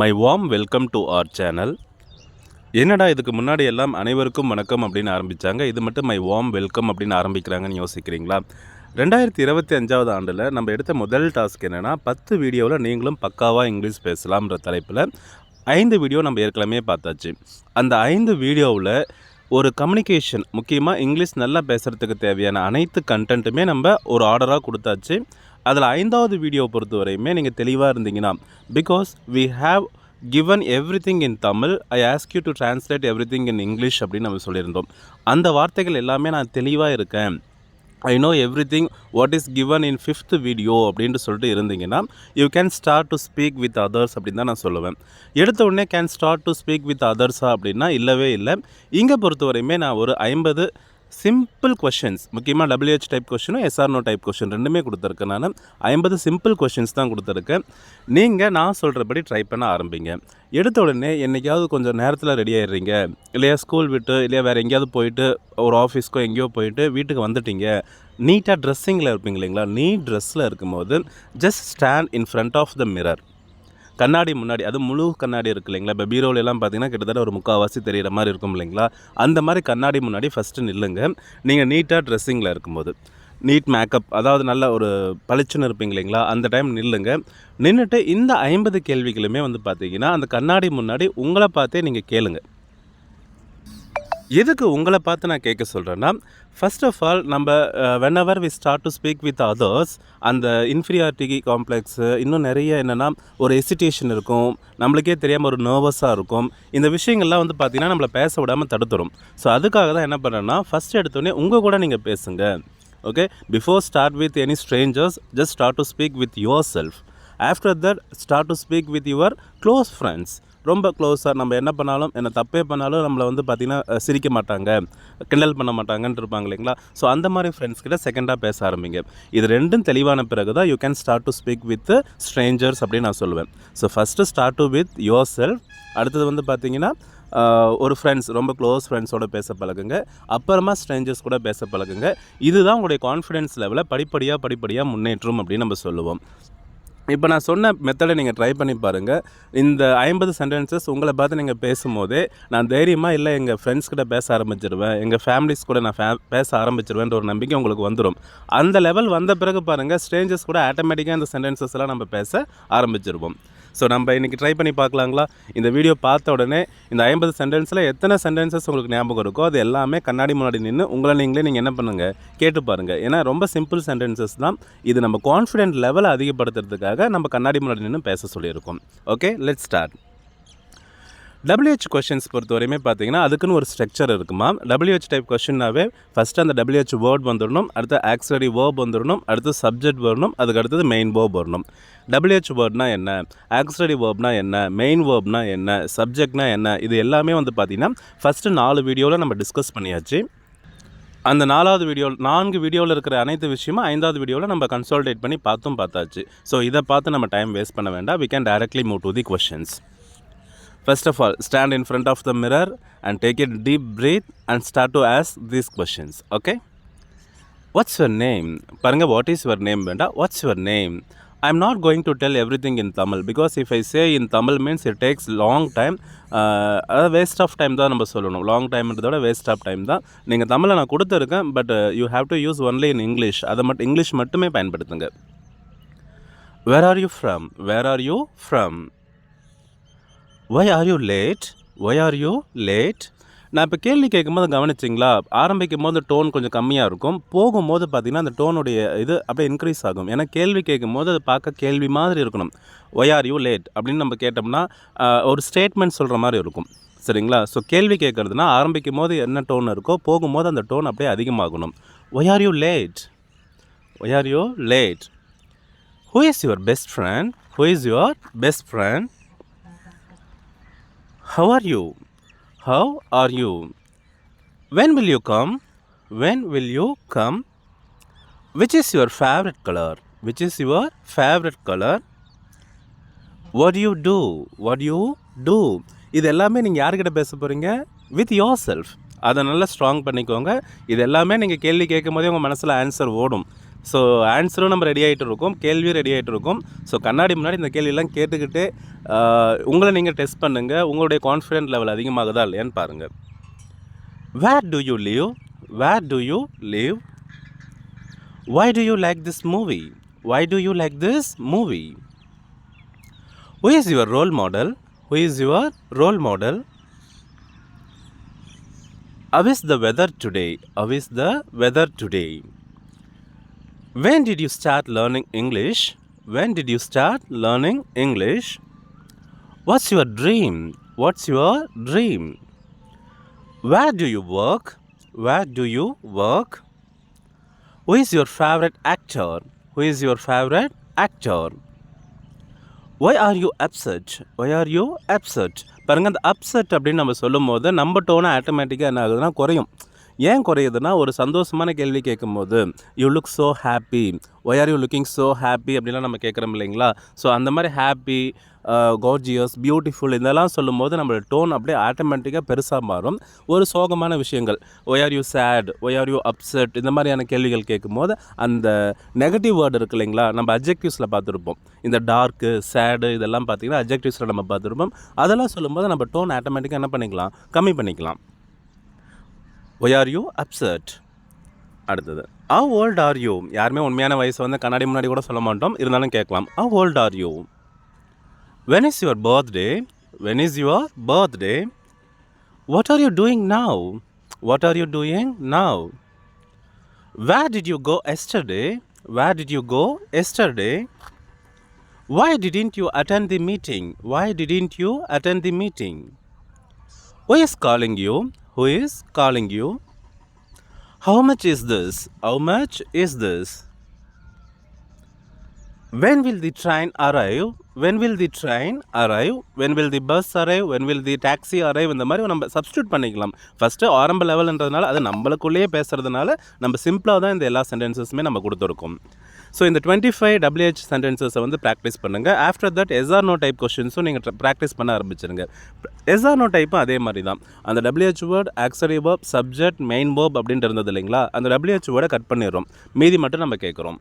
My warm welcome to our channel என்னடா இதுக்கு முன்னாடி எல்லாம் அனைவருக்கும் வணக்கம் அப்படின்னு ஆரம்பித்தாங்க இது மட்டும் மை வார்ம் வெல்கம் அப்படின்னு ஆரம்பிக்கிறாங்கன்னு யோசிக்கிறீங்களா? ரெண்டாயிரத்தி இருபத்தி அஞ்சாவது ஆண்டில் நம்ம எடுத்த முதல் டாஸ்க் என்னென்னா பத்து வீடியோவில் நீங்களும் பக்காவாக இங்கிலீஷ் பேசலாம்ன்ற தலைப்பில் ஐந்து வீடியோ நம்ம ஏற்கனவே பார்த்தாச்சு. அந்த ஐந்து வீடியோவில் ஒரு கம்யூனிகேஷன் முக்கியமாக இங்கிலீஷ் நல்லா பேசுகிறதுக்கு தேவையான அனைத்து கண்டென்ட்டுமே நம்ம ஒரு ஆர்டராக கொடுத்தாச்சு. அதில் ஐந்தாவது வீடியோ பொறுத்த வரையுமே நீங்கள் தெளிவாக இருந்தீங்கன்னா because we have given everything in Tamil I ask you to translate everything in English அப்படின்னு நம்ம சொல்லியிருந்தோம். அந்த வார்த்தைகள் எல்லாமே நான் தெளிவாக இருக்கேன். I know everything what is given in fifth video அப்படின்ட்டு சொல்லிட்டு இருந்தீங்கன்னா you can start to speak with others அப்படின்னு தான் நான் சொல்லுவேன். எடுத்த உடனே can start to speak with அதர்ஸா அப்படின்னா இல்லவே இல்லை. இங்கே பொறுத்தவரையுமே நான் ஒரு ஐம்பது சிம்பிள் கொஷின்ஸ் முக்கியமாக WH type கொஷினும் yes or no type question ரெண்டுமே கொடுத்துருக்கேன் நான். ஐம்பது சிம்பிள் கொஷின்ஸ் தான் கொடுத்துருக்கேன். நீங்கள் நான் சொல்கிறபடி ட்ரை பண்ண ஆரம்பிங்க. எடுத்த உடனே என்றைக்காவது கொஞ்சம் நேரத்தில் ரெடி ஆயிடுறீங்க. இல்லையா ஸ்கூல் விட்டு இல்லையா வேறு எங்கேயாவது போயிட்டு ஒரு ஆஃபீஸ்க்கோ எங்கேயோ போயிட்டு வீட்டுக்கு வந்துட்டீங்க. நீட்டாக ட்ரெஸ்ஸிங்கில் இருப்பீங்க இல்லைங்களா? நீட் ட்ரெஸ்ஸில் இருக்கும்போது just stand in front of the mirror கண்ணாடி முன்னாடி அது முழு கண்ணாடி இருக்கு இல்லைங்களா? இப்போ பீரோலெலாம் பார்த்தீங்கன்னா கிட்டத்தட்ட ஒரு முக்கால்வாசி தெரிகிற மாதிரி இருக்கும் இல்லைங்களா? அந்த மாதிரி கண்ணாடி முன்னாடி ஃபஸ்ட்டு நில்லுங்க. நீங்கள் நீட்டாக ட்ரெஸ்ஸிங்கில் இருக்கும்போது நீட் மேக்கப் அதாவது நல்ல ஒரு பளிச்சுன்னு இருப்பீங்க இல்லைங்களா? அந்த டைம் நில்லுங்க. நின்றுட்டு இந்த ஐம்பது கேள்விகளுமே வந்து பார்த்தீங்கன்னா அந்த கண்ணாடி முன்னாடி உங்களை பார்த்தே நீங்கள் கேளுங்கள் எதுக்கு உங்களை பார்த்து நான் கேட்க சொல்கிறேன்னா ஃபர்ஸ்ட் ஆஃப் ஆல் நம்ம whenever we start to speak with others அந்த இன்ஃபீரியாரிட்டி காம்ப்ளெக்ஸு இன்னும் நிறைய என்னென்னா ஒரு எசிட்டேஷன் இருக்கும் நம்மளுக்கே தெரியாமல் ஒரு நர்வஸாக இருக்கும். இந்த விஷயங்கள்லாம் வந்து பார்த்திங்கன்னா நம்மளை பேச விடாமல் தடுத்துரும். ஸோ அதுக்காக தான் என்ன பண்ணுறேன்னா ஃபஸ்ட் எடுத்தோடனே உங்கள் கூட நீங்கள் பேசுங்க. Okay before start with any strangers just start to speak with yourself after that start to speak with your close friends ரொம்ப க்ளோஸாக நம்ம என்ன பண்ணாலும் என்ன தப்பே பண்ணாலும் நம்மளை வந்து பார்த்திங்கன்னா சிரிக்க மாட்டாங்க. கிண்டல் பண்ண மாட்டாங்கன்னு இருப்பாங்க இல்லைங்களா? ஸோ அந்த மாதிரி ஃப்ரெண்ட்ஸ் கிட்ட செகண்டாக பேச ஆரம்பிங்க. இது ரெண்டும் தெளிவான பிறகு தான் you can start to speak with strangers அப்படின்னு நான் சொல்லுவேன். So first start to with yourself அடுத்தது வந்து பார்த்தீங்கன்னா ஒரு ஃப்ரெண்ட்ஸ் ரொம்ப க்ளோஸ் ஃப்ரெண்ட்ஸோட பேச பழகுங்க. அப்புறமா ஸ்ட்ரேஞ்சர்ஸ் கூட பேச பழகுங்க. இதுதான் உங்களுடைய கான்ஃபிடென்ஸ் லெவலை படிப்படியாக படிப்படியாக முன்னேற்றும் அப்படின்னு நம்ம சொல்லுவோம். இப்போ நான் சொன்ன மெத்தடை நீங்கள் ட்ரை பண்ணி பாருங்கள் இந்த ஐம்பது சென்டென்சஸ் உங்களை பார்த்து நீங்கள் பேசும்போதே நான் தைரியமாக இல்லை எங்கள் ஃப்ரெண்ட்ஸ் கிட்ட பேச ஆரம்பிச்சிருவேன். எங்கள் ஃபேமிலிஸ் கூட நான் ஃபே பேச ஆரம்பிச்சிருவேன்ற ஒரு நம்பிக்கை உங்களுக்கு வந்துடும் அந்த லெவல் வந்த பிறகு பாருங்கள் ஸ்ட்ரேஞ்சர்ஸ் கூட ஆட்டோமேட்டிக்காக இந்த சென்டென்சஸ்லாம் நம்ம பேச ஆரம்பிச்சிருவோம். ஸோ நம்ம இன்றைக்கி ட்ரை பண்ணி பார்க்கலாங்களா? இந்த வீடியோ பார்த்த உடனே இந்த ஐம்பது சென்டென்ஸில் எத்தனை சென்டென்சஸ் உங்களுக்கு ஞாபகம் இருக்கோ அது எல்லாமே கண்ணாடி முன்னாடி நின்று உங்களை நீங்களே நீங்கள் என்ன பண்ணுங்கள் கேட்டு பாருங்கள் ஏன்னா ரொம்ப சிம்பிள் சென்டென்சஸ் தான். இது நம்ம கான்ஃபிடென்ட் லெவலை அதிகப்படுத்துறதுக்காக நம்ம கண்ணாடி முன்னாடி நின்று பேச சொல்லியிருக்கோம். Okay let start WH questions பொறுத்தவரையுமே பார்த்தீங்கன்னா அதுக்குன்னு ஒரு ஸ்ட்ரக்சர் இருக்குமா டபிள்யூஹெச் டைப் கொஷின்னாவே ஃபஸ்ட்டு அந்த டபிள்யூஹெச் வேர்ட் வந்துடணும் அடுத்து ஆக்சரி வேர்ப் வந்துடணும் அடுத்து சப்ஜெக்ட் வரணும் அதுக்கு அடுத்தது மெயின் வேர்ப் வரணும். டபிள்யூஹெச் வேர்ட்னா என்ன? ஆக்சரி வேர்ப்னா என்ன? மெயின் வேர்ப்னா என்ன? சப்ஜெக்ட்னா என்ன? இது எல்லாமே வந்து பார்த்திங்கன்னா ஃபஸ்ட்டு நாலு வீடியோவில் நம்ம டிஸ்கஸ் பண்ணியாச்சு. அந்த நாலாவது வீடியோ நான்கு வீடியோவில் இருக்கிற அனைத்து விஷயமும் ஐந்தாவது வீடியோவில் நம்ம கன்சால்டேட் பண்ணி பார்த்தும் பார்த்தாச்சு. ஸோ இதை பார்த்து நம்ம டைம் வேஸ்ட் பண்ண வேண்டாம். We can directly move to the questions First of all, stand in front of the mirror and take a deep breath and start to ask these questions. Okay? What's your name? பாருங்க what is your name வேண்டாம் what's your name? I'm not going to tell everything in Tamil because if I say in Tamil means it takes long time uh, அதாவது waste of time தான் நம்ம சொல்லணும் long டைம்ன்றதோட waste of time தான் நீங்கள் தமிழில் நான் கொடுத்துருக்கேன் but you have to use only in English அதை மட்டும் இங்கிலீஷ் மட்டுமே பயன்படுத்துங்க where are you from where are you from why are you late why are you late நான் இப்போ கேள்வி கேட்கும்போது கவனிச்சிங்களா? ஆரம்பிக்கும் போது டோன் கொஞ்சம் கம்மியாக இருக்கும். போகும்போது பார்த்தீங்கன்னா அந்த டோனுடைய இது அப்படியே இன்க்ரீஸ் ஆகும். ஏன்னா கேள்வி கேட்கும்போது அது பார்க்க கேள்வி மாதிரி இருக்கணும். ஒய் ஆர் யூ லேட் அப்படின்னு நம்ம கேட்டோம்னா ஒரு ஸ்டேட்மெண்ட் சொல்கிற மாதிரி இருக்கும். சரிங்களா? ஸோ கேள்வி கேட்குறதுனா ஆரம்பிக்கும் போது என்ன டோன் இருக்கோ போகும்போது அந்த டோன் அப்படியே அதிகமாகணும். Why are you late why are you late who is your best friend who is your best friend How are you? How are you? When will you come? When will you come? Which is your favorite color? Which is your favorite color? What do you do? What do you do? இது எல்லாமே நீங்கள் யார்கிட்ட பேச போகிறீங்க with your self அதை நல்லா strong பண்ணிக்கோங்க இது எல்லாமே நீங்கள் கேள்வி கேட்கும் போதே உங்கள் மனசில் ஆன்சர் ஓடும் ஸோ ஆன்சரும் நம்ம ரெடி ஆகிட்டு இருக்கோம் கேள்வியும் ரெடி ஆகிட்டு இருக்கும் ஸோ கண்ணாடி முன்னாடி இந்த கேள்வியெல்லாம் கேட்டுக்கிட்டு உங்களை நீங்கள் டெஸ்ட் பண்ணுங்கள் உங்களுடைய கான்ஃபிடென்ட் லெவல் அதிகமாகுதா இல்லையான்னு பாருங்கள் where do you live where do you live why do you like this movie why do you like this movie who is your role model who is your role model how is the weather today how is the weather today when did you start learning english when did you start learning english what's your dream what's your dream where do you work where do you work who is your favorite actor? Who is your favorite actor? Why are you upset? Why are you upset? பாருங்கள் அந்த upset அப்படின்னு நம்ம சொல்லும் போது நம்ம டோனை ஆட்டோமேட்டிக்காக என்ன ஆகுதுன்னா குறையும் ஏன் குறையுதுன்னா ஒரு சந்தோஷமான கேள்வி கேட்கும்போது you look so happy why are you looking so happy அப்படிலாம் நம்ம கேட்குறோம் இல்லைங்களா? ஸோ அந்த மாதிரி ஹாப்பி கார்ஜியஸ் பியூட்டிஃபுல் இதெல்லாம் சொல்லும்போது நம்மளோட டோன் அப்படியே ஆட்டோமேட்டிக்காக பெருசாக மாறும். ஒரு சோகமான விஷயங்கள். Why are you sad why are you upset இந்த மாதிரியான கேள்விகள் கேட்கும்போது அந்த நெகட்டிவ் வேர்டு இருக்கு இல்லைங்களா? நம்ம அப்ஜெக்டிவ்ஸில் பார்த்துருப்போம். இந்த டார்க்கு சேடு இதெல்லாம் பார்த்தீங்கன்னா அப்ஜெக்டிவ்ஸில் நம்ம பார்த்துருப்போம். அதெல்லாம் சொல்லும்போது நம்ம டோன் ஆட்டோமேட்டிக்காக என்ன பண்ணிக்கலாம்? கம்மி பண்ணிக்கலாம். ஒய் ஆர் யூ அப்சர்ட் அடுத்தது ஆ ஓல்ட் ஆர் யூ யாருமே உண்மையான வயசு வந்து கண்ணாடி முன்னாடி கூட சொல்ல மாட்டோம் இருந்தாலும் கேட்கலாம் how old are you when is your birthday when is your birthday what are you doing now what are you doing now where did you go yesterday where did you go yesterday why didn't you attend the meeting why didn't you attend the meeting who is calling you who is calling you how much is this how much is this when will the train arrive when will the train arrive when will the bus arrive when will the taxi arrive இந்த மாதிரி நம்ம substitute பண்ணிக்கலாம் first ஆரம்ப லெவல்ன்றதுனால அது நம்மளுக்குள்ளேயே பேசுகிறதுனால நம்ம சிம்பிளாக தான் இந்த எல்லா சென்டென்சஸுமே நம்ம கொடுத்துருக்கோம் ஸோ இந்த டுவெண்ட்டி ஃபைவ் டபிள்யூஹெச் சென்டென்சஸை வந்து ப்ராக்டிஸ் பண்ணுங்கள் after that yes or no type கொஷின்ஸும் நீங்கள் ப்ராக்டிஸ் பண்ண ஆரம்பிச்சிருங்க. எஸ்ஆர் நோ டைப்பும் அதே மாதிரி தான் அந்த WH word auxiliary verb subject main verb அப்படின்ட்டு இருந்தது இல்லைங்களா? அந்த டபிள்யூஹெச் வேர்டை கட் பண்ணிடுறோம். மீதி மட்டும் நம்ம கேட்குறோம்.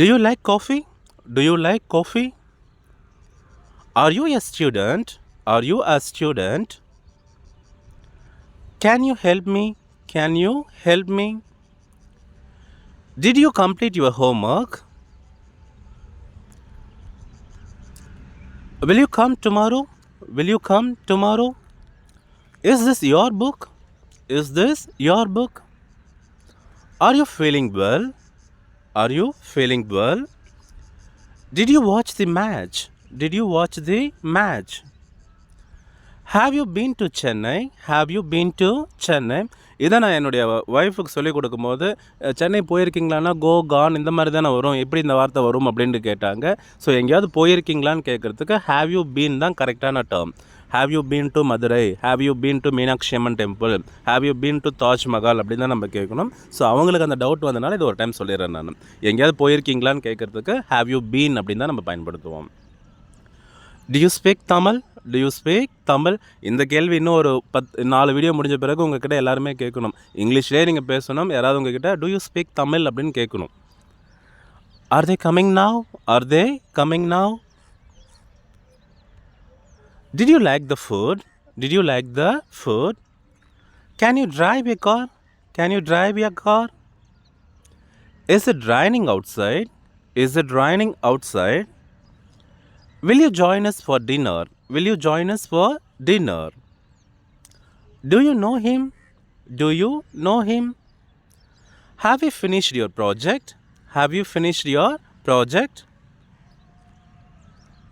Do you like coffee do you like coffee are you a student are you a student can you help me can you help me Did you complete your homework? Will you come tomorrow? Will you come tomorrow? Is this your book? Is this your book? Are you feeling well? Are you feeling well? Did you watch the match? Did you watch the match? Have you been to Chennai? Have you been to Chennai? இதை நான் என்னுடைய ஒய்ஃபுக்கு சொல்லிக் கொடுக்கும்போது சென்னை போயிருக்கீங்களான்னா கோ கான் இந்த மாதிரி தானே வரும். எப்படி இந்த வார்த்தை வரும்? அப்படின்ட்டு கேட்டாங்க. ஸோ எங்கேயாவது போயிருக்கீங்களான்னு கேட்குறதுக்கு ஹேவ் யூ பீன் தான் கரெக்டான term have you been to Madurai have you been to Meenakshi Amman temple have you been to Taj Mahal அப்படின்னு தான் நம்ம கேட்கணும். ஸோ அவங்களுக்கு அந்த டவுட் வந்தனால இது ஒரு டைம் சொல்லிடுறேன் நான். எங்கேயாவது போயிருக்கீங்களான்னு கேட்குறதுக்கு ஹேவ் யூ பீன் அப்படின்னு தான் நம்ம பயன்படுத்துவோம். Do you speak Tamil do you speak Tamil இந்த கேள்வி இன்னும் ஒரு பத் நாலு வீடியோ முடிஞ்ச பிறகு உங்ககிட்ட எல்லாருமே கேட்கணும் இங்கிலீஷ்லேயே நீங்கள் பேசணும் யாராவது உங்ககிட்ட டு யூ ஸ்பீக் தமிழ் அப்படின்னு கேட்கணும் are they coming now are they coming now did you like the food did you like the food can you drive a car can you drive a car is it raining outside is it raining outside Will you join us for dinner? Will you join us for dinner? Do you know him? Do you know him? Have you finished your project? Have you finished your project?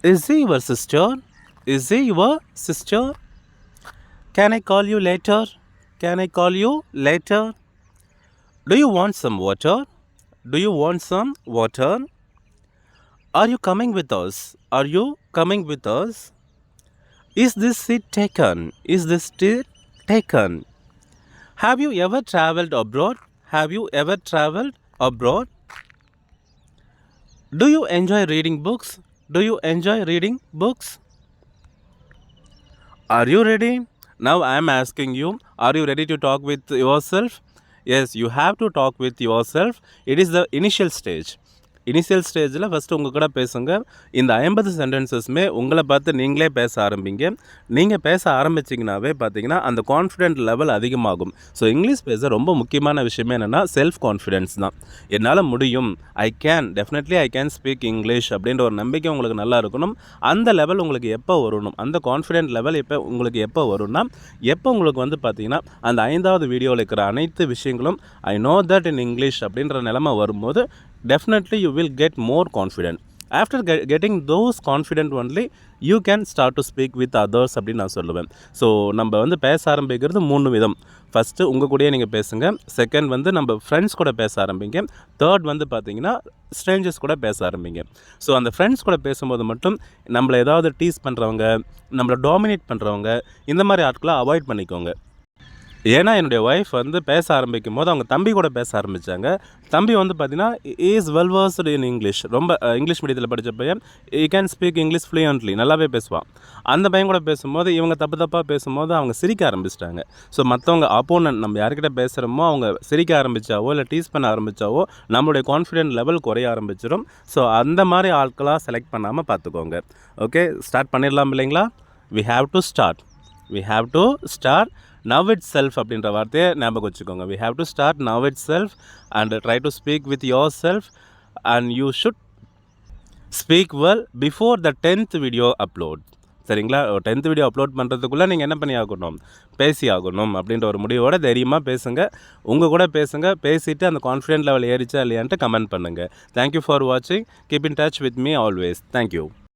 Is he your sister? Is he your sister? Can I call you later? Can I call you later? Do you want some water? Do you want some water? Are you coming with us? Are you coming with us? Is this seat taken? Is this seat taken? Have you ever traveled abroad? Have you ever traveled abroad? Do you enjoy reading books? Do you enjoy reading books? Are you ready? Now I am asking you, are you ready to talk with yourself? Yes, you have to talk with yourself. It is the initial stage. Initial ஸ்டேஜில் first உங்கள் கூட பேசுங்க. இந்த ஐம்பது சென்டென்சஸுமே உங்களை பார்த்து நீங்களே பேச ஆரம்பிங்க. நீங்கள் பேச ஆரம்பிச்சிங்கனாவே பார்த்தீங்கன்னா அந்த கான்ஃபிடென்ட் லெவல் அதிகமாகும். ஸோ இங்கிலீஷ் பேச ரொம்ப முக்கியமான விஷயமே என்னென்னா செல்ஃப் கான்ஃபிடென்ஸ் தான். என்னால் முடியும். I can definitely I can speak English அப்படின்ற ஒரு நம்பிக்கை உங்களுக்கு நல்லா இருக்கணும். அந்த லெவல் உங்களுக்கு எப்போ வரணும்? அந்த கான்ஃபிடென்ட் லெவல் எப்போ உங்களுக்கு எப்போ வரும்னா எப்போ உங்களுக்கு வந்து பார்த்தீங்கன்னா அந்த ஐந்தாவது வீடியோவில் இருக்கிற அனைத்து விஷயங்களும் I know that in English அப்படின்ற நிலமை வரும்போது definitely you will get more confident. After கெ getting those confident only you can start to speak with others அப்படின்னு நான் சொல்லுவேன். ஸோ நம்ம வந்து பேச ஆரம்பிக்கிறது மூணு விதம். ஃபஸ்ட்டு உங்கள் கூடயே நீங்கள் பேசுங்க. செகண்ட் வந்து நம்ம ஃப்ரெண்ட்ஸ் கூட பேச ஆரம்பிங்க. தேர்ட் வந்து பார்த்தீங்கன்னா ஸ்ட்ரேஞ்சர்ஸ் கூட பேச ஆரம்பிங்க. ஸோ அந்த ஃப்ரெண்ட்ஸ் கூட பேசும்போது மட்டும் நம்மளை ஏதாவது டீஸ் பண்ணுறவங்க நம்மளை டாமினேட் பண்ணுறவங்க இந்த மாதிரி ஆட்களை அவாய்ட் பண்ணிக்கோங்க. ஏன்னா என்னுடைய ஒய்ஃப் வந்து பேச ஆரம்பிக்கும் போது அவங்க தம்பி கூட பேச ஆரம்பித்தாங்க தம்பி வந்து பார்த்தீங்கன்னா is well versed in English ரொம்ப இங்கிலீஷ் மீடியத்தில் படித்த பையன். He can speak English fluently நல்லாவே பேசுவான். அந்த பையன் கூட பேசும்போது இவங்க தப்பு தப்பாக பேசும்போது அவங்க சிரிக்க ஆரம்பிச்சிட்டாங்க. ஸோ மற்றவங்க அப்போனன்ட் நம்ம யார்கிட்ட பேசுகிறோமோ அவங்க சிரிக்க ஆரம்பித்தாவோ இல்லை டீஸ் பண்ண ஆரம்பித்தாவோ நம்மளுடைய கான்ஃபிடென்ட் லெவல் குறைய ஆரம்பிச்சிடும் ஸோ அந்த மாதிரி ஆட்களாக செலக்ட் பண்ணாமல் பார்த்துக்கோங்க ஓகே ஸ்டார்ட் பண்ணிடலாம் இல்லைங்களா? We have to start we have to start now itself அப்படின்ற வார்த்தையை ஞாபகம் வச்சுக்கோங்க. We have to start now itself and try to speak with yourself and you should speak well before the tenth video upload சரிங்களா tenth video upload பண்ணுறதுக்குள்ளே நீங்கள் என்ன பண்ணி ஆகணும்? பேசி ஆகணும் அப்படின்ற ஒரு முடிவோட தைரியமாக பேசுங்க. உங்கள் கூட பேசுங்க. பேசிவிட்டு அந்த கான்ஃபிடென்ட் லெவல் ஏறிச்சா இல்லையான்ட்டு கமெண்ட் பண்ணுங்கள் தேங்க்யூ ஃபார் வாட்சிங் keep in touch with me always thank you